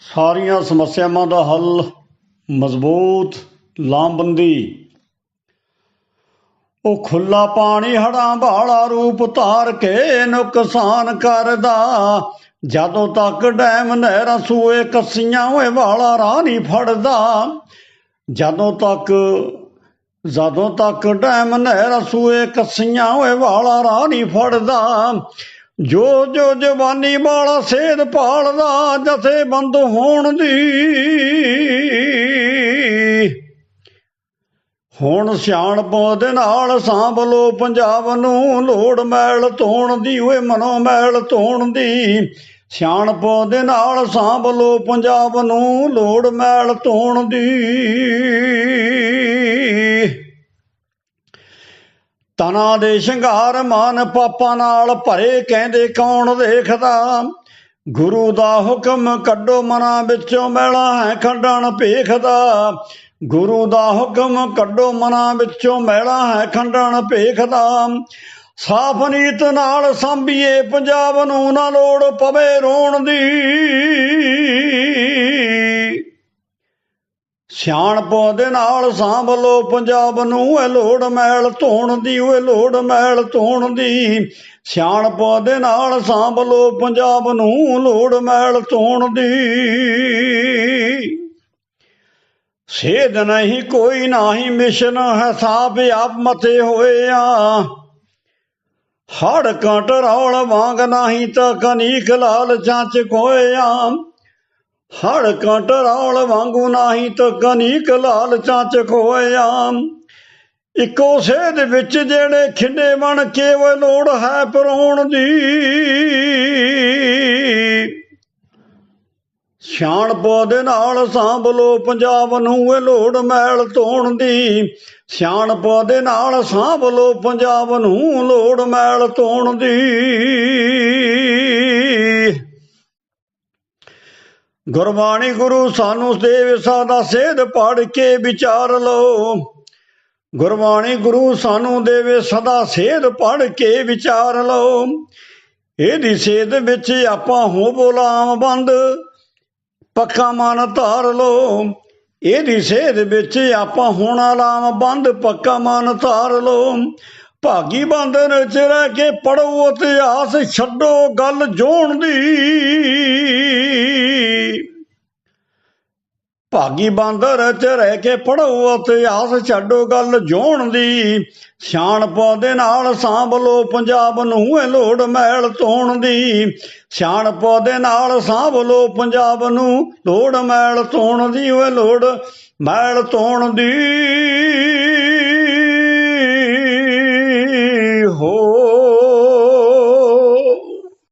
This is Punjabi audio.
ਸਾਰੀਆਂ ਸਮੱਸਿਆਵਾਂ ਦਾ ਹੱਲ, ਮਜ਼ਬੂਤ ਲਾਮਬੰਦੀ। ਉਹ ਖੁੱਲਾ ਪਾਣੀ ਹੜਾਂ ਵਾਲਾ ਰੂਪ ਧਾਰ ਕੇ ਨੁਕਸਾਨ ਕਰਦਾ। ਜਦੋਂ ਤੱਕ ਡੈਮ ਨਹਿਰਾਂ ਸੂਏ ਕੱਸੀਆਂ ਹੋਏ ਵਾਲਾ ਰਾਹ ਨਹੀਂ ਫੜਦਾ। ਜਦੋਂ ਤੱਕ ਜਦੋਂ ਤੱਕ ਡੈਮ ਨਹਿਰਾਂ ਸੂਏ ਕੱਸੀਆਂ ਹੋਏ ਵਾਲਾ ਰਾਹ ਨਹੀਂ ਫੜਦਾ। ਜੋ ਜੋ ਜਵਾਨੀ ਵਾਲਾ ਸੇਧ ਪਾਲਦਾ ਜਥੇ ਬੰਦ ਹੋਣ ਦੀ। ਹੁਣ ਸਿਆਣਪ ਦੇ ਨਾਲ ਸਾਂਭ ਲੋ ਪੰਜਾਬ ਨੂੰ, ਲੋੜ ਮੈਲ ਧੋਣ ਦੀ, ਓਏ ਮਨੋ ਮੈਲ ਧੋਣ ਦੀ। ਸਿਆਣਪ ਦੇ ਨਾਲ ਸਾਂਭ ਲੋ ਪੰਜਾਬ ਨੂੰ, ਲੋੜ ਮੈਲ ਧੋਣ ਦੀ। ਤਨਾ ਦੇ ਸ਼ਿੰਗਾਰ ਮਾਨ ਪਾਪਾਂ ਨਾਲ ਭਰੇ, ਕਹਿੰਦੇ ਕੌਣ ਦੇਖਦਾ ਗੁਰੂ ਦਾ ਹੁਕਮ ਕੱਢੋ ਮਨਾਂ ਵਿੱਚੋਂ, ਮੈਲਾ ਹੈ ਖੰਡਣ ਭੇਖਦਾ। ਗੁਰੂ ਦਾ ਹੁਕਮ ਕੱਢੋ ਮਨਾਂ ਵਿੱਚੋਂ, ਮੈਲਾ ਹੈ ਖੰਡਣ ਭੇਖਦਾ। ਸਾਫ਼ ਨੀਤ ਨਾਲ ਸੰਭੀਏ, ਪੰਜਾਬ ਨੂੰ ਨਾ ਲੋੜ ਪਵੇ ਰੋਣ ਦੀ। ਸਿਆਣਪ ਦੇ ਨਾਲ ਸਾਂਭ ਲੋ ਪੰਜਾਬ ਨੂੰ ਇਹ ਲੋੜ ਮੈਲ ਧੋਣ ਦੀ ਓਏ ਲੋੜ ਮੈਲ ਧੋਣ ਦੀ। ਸਿਆਣਪ ਦੇ ਨਾਲ ਸਾਂਭ ਲੋ ਪੰਜਾਬ ਨੂੰ ਲੋੜ ਮੈਲ ਧੋਣ ਦੀ। ਸੇਧ ਨਹੀਂ ਕੋਈ, ਨਹੀਂ ਮਿਸ਼ਨ ਹਿਸਾਬ ਆਪ ਮਤੇ ਹੋਇਆ। ਹੜ ਕਾਂਟ ਰੌਲ ਵਾਂਗ ਨਹੀਂ ਤਾਂ ਕਨੀਕ ਲਾਲ ਚਾਚ ਕੋਇਆ ਹੜ ਕਾਂਟ ਰੌਲ ਵਾਂਗੂ ਨਹੀਂ ਤਾਂ ਕਨੀਕ ਲਾਲ ਚਾਚ ਕੋਇਆ ਇੱਕੋ ਸੇਧ ਵਿੱਚ ਜਿਹੜੇ ਖਿੰਡੇ ਬਣ ਕੇ ਉਹ ਲੋੜ ਹੈ ਪਰੋਣ ਦੀ। ਸਿਆਣਪ ਦੇ ਨਾਲ ਸਾਂਭ ਲੋ ਪੰਜਾਬ ਨੂੰ ਇਹ ਲੋੜ ਮੈਲ ਧੋਣ ਦੀ। ਸਿਆਣਪ ਦੇ ਨਾਲ ਸਾਂਭ ਲੋ ਪੰਜਾਬ ਨੂੰ ਲੋੜ ਮੈਲ ਧੋਣ ਦੀ। ਗੁਰਬਾਣੀ ਗੁਰੂ ਸਾਨੂੰ ਦੇਵ ਸਾਦਾ ਸੇਧ ਪੜ ਕੇ ਵਿਚਾਰ ਲਓ। ਗੁਰਬਾਣੀ ਗੁਰੂ ਸਾਨੂੰ ਦੇਵੇ ਸਦਾ ਸੇਧ ਪੜ ਕੇ ਵਿਚਾਰ ਲਓ। ਇਹਦੀ ਸੇਧ ਵਿੱਚ ਆਪਾਂ ਹੋ ਬੋਲਾਮ ਬੰਦ ਪੱਕਾ ਮਨ ਧਾਰ ਲੋ ਇਹਦੀ ਸੇਧ ਵਿੱਚ ਆਪਾਂ ਹੋਣਾ ਲਾਮ ਬੰਦ ਪੱਕਾ ਮਨ ਧਾਰ ਲਓ। ਭਾਗੀ ਬੰਧਨ ਚ ਰਹਿ ਕੇ ਪੜੋ ਇਤਿਹਾਸ, ਛੱਡੋ ਗੱਲ ਜੋਣ ਦੀ। ਭਾਗੀ ਬਾਂਦਰ ਚ ਰਹਿ ਕੇ ਪੜੋ ਇਤਿਹਾਸ ਛੱਡੋ ਗੱਲ ਜੋਣ ਦੀ। ਸਿਆਣਪ ਦੇ ਨਾਲ ਸਾਂਭ ਲੋ ਪੰਜਾਬ ਨੂੰ ਇਹ ਲੋੜ ਮੈਲ ਧੋਣ ਦੀ। ਸਿਆਣਪ ਦੇ ਨਾਲ ਸਾਂਭ ਲੋ ਪੰਜਾਬ ਨੂੰ ਲੋੜ ਮੈਲ ਧੋਣ ਦੀ, ਓਏ ਲੋੜ ਮੈਲ ਧੋਣ ਦੀ।